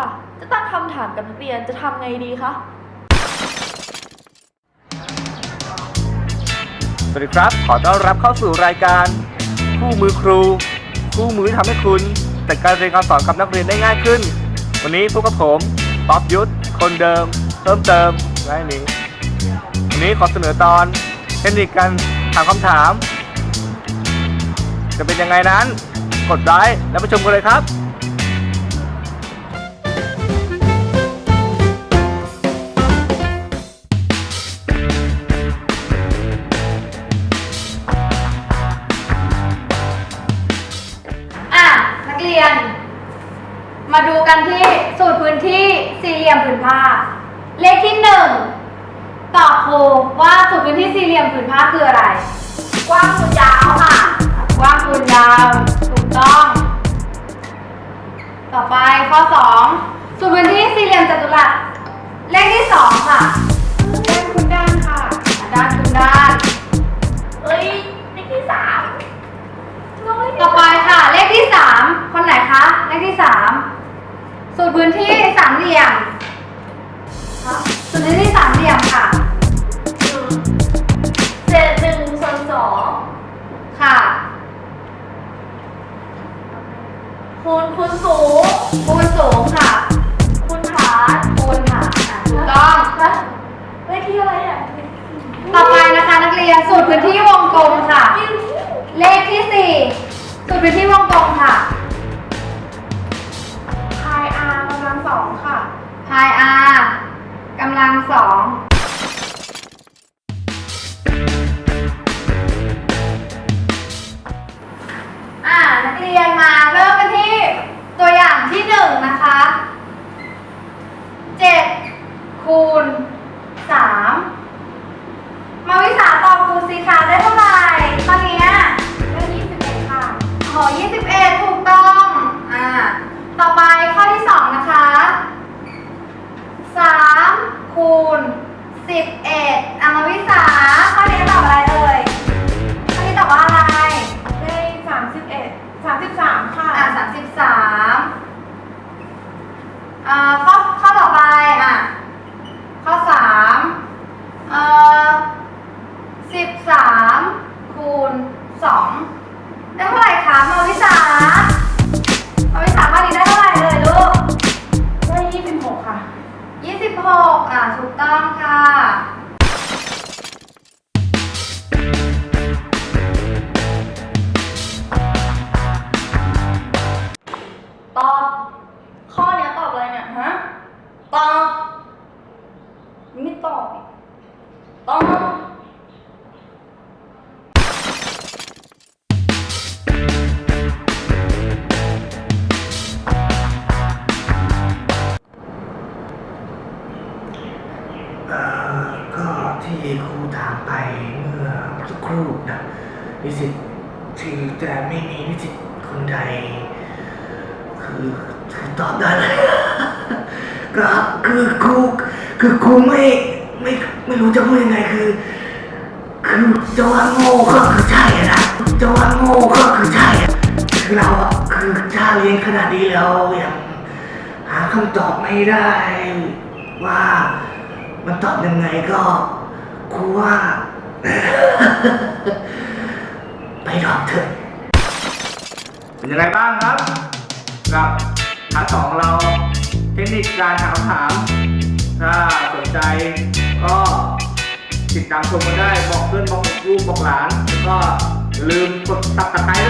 ค่ะ จะตั้งคำถามกับนักเรียนจะทำไงดีคะ สวัสดีครับ ขอต้อนรับเข้าสู่รายการคู่มือครู คู่มือที่ทำให้คุณจัดการเรียนการสอนกับนักเรียนได้ง่ายขึ้น วันนี้พบกับผมป๊อบยุทธ คนเดิม เพิ่มเติมง่ายนี้วันนี้ขอเสนอตอนเทคนิคการถามคำถาม จะเป็นยังไงนั้น กดไลค์แล้วไปชมกันเลยครับ มาดูกันที่สูตรพื้นที่สี่เหลี่ยมผืนผ้า เลขที่หนึ่งตอบครูว่าสูตรพื้นที่สี่เหลี่ยมผืนผ้าคืออะไร กว้างคูณยาวค่ะ คูณสูงคูณสูงค่ะคูณฐานคูณค่ะถูกต้องเลขที่อะไรอะต่อไปนะคะนักเรียนสูตรพื้นที่วงกลมค่ะ เลขที่สี่สูตรพื้นที่วงกลมค่ะ อ21 ถูกต้อง อ่า ต่อไปข้อที่ 2 นะคะ 3 คูณ 11อามาวิสา ต้องค่ะ ตอบ ข้อเนี้ยตอบอะไรเนี่ยฮะ ตอบ ไม่ตอบ ตอบ ที่ครูถามไปเมื่อสักครู่นะนิสิตที่จะไม่มีนิสิตคนใดคือคือตอบได้เลยก็คือครูคือครูไม่ไม่ไม่รู้จะพูดยังไงคือ คือจะว่าโง่ก็คือใช่นะจะว่าโง่ก็คือใช่คือเราอะคือถ้าเรียนขนาดนี้แล้วยังหาคำตอบไม่ได้ว่ามันตอบยังไงก็ กูว่า ไปลอบเถอะเป็นยังไงบ้างครับ กับทั้งสองเราเทคนิคการถามคำถาม ถ้าสนใจก็ติดตามชมกันได้บอกเพื่อนบอกลูกบอกหลาน แล้วก็อย่าลืมกดตับตะไคร้ด้วย